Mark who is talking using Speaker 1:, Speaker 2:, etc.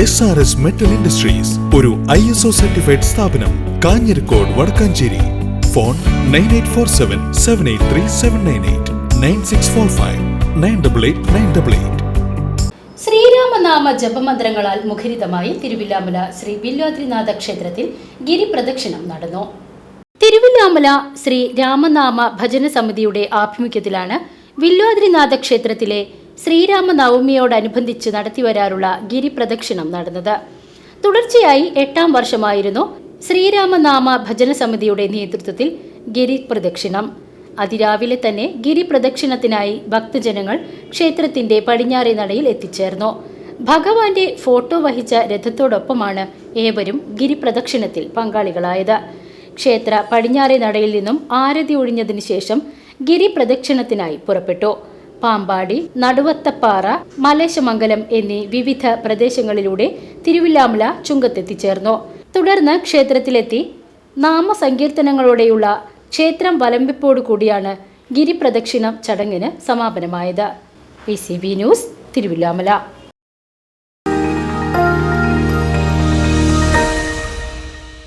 Speaker 1: S R S metal industries ഒരു I S O certified സ്ഥാപനം Kanjirakode Vadakkanchery. Phone nine eight four seven seven eight three seven nine eight nine six four five nine double eight nine double eight
Speaker 2: ശ്രീരാമനാമ ജപമന്ത്രങ്ങളാൽ മുഖരിതമായി തിരുവില്ലാമല ശ്രീ ബില്ലാദ്രിനാഥ ക്ഷേത്രത്തിൽ ഗിരിപ്രദക്ഷിണം നടന്നു. തിരുവില്ലാമല ശ്രീ രാമനാമ ഭജന സമിതിയുടെ ആഭിമുഖ്യത്തിലാണ് വില്ലാദ്രിനാഥ ക്ഷേത്രത്തിലെ ശ്രീരാമനവമിയോടനുബന്ധിച്ച് നടത്തിവരാറുള്ള ഗിരിപ്രദക്ഷിണം നടന്നത്. തുടർച്ചയായി എട്ടാം വർഷമായിരുന്നു ശ്രീരാമനാമ ഭജന സമിതിയുടെ നേതൃത്വത്തിൽ ഗിരിപ്രദക്ഷിണം. അതിരാവിലെ തന്നെ ഗിരിപ്രദക്ഷിണത്തിനായി ഭക്തജനങ്ങൾ ക്ഷേത്രത്തിന്റെ പടിഞ്ഞാറേ നടയിൽ എത്തിച്ചേർന്നു. ഭഗവാന്റെ ഫോട്ടോ വഹിച്ച രഥത്തോടൊപ്പമാണ് ഏവരും ഗിരിപ്രദക്ഷിണത്തിൽ പങ്കാളികളായത്. ക്ഷേത്ര പടിഞ്ഞാറേ നടയിൽ നിന്നും ആരതി ഒഴിഞ്ഞതിനു ശേഷം ഗിരിപ്രദക്ഷിണത്തിനായി പുറപ്പെട്ടു. പാമ്പാടി നടുവത്തപ്പാറ മലേശമംഗലം എന്നീ വിവിധ പ്രദേശങ്ങളിലൂടെ തിരുവില്ലാമല ചുങ്കത്തെത്തിച്ചേർന്നു. തുടർന്ന് ക്ഷേത്രത്തിലെത്തി നാമസങ്കീർത്തനങ്ങളോടെയുള്ള ക്ഷേത്രം വലമ്പിപ്പോടു കൂടിയാണ് ഗിരിപ്രദക്ഷിണം ചടങ്ങിന് സമാപനമായത്. P news Thiruvilwamala.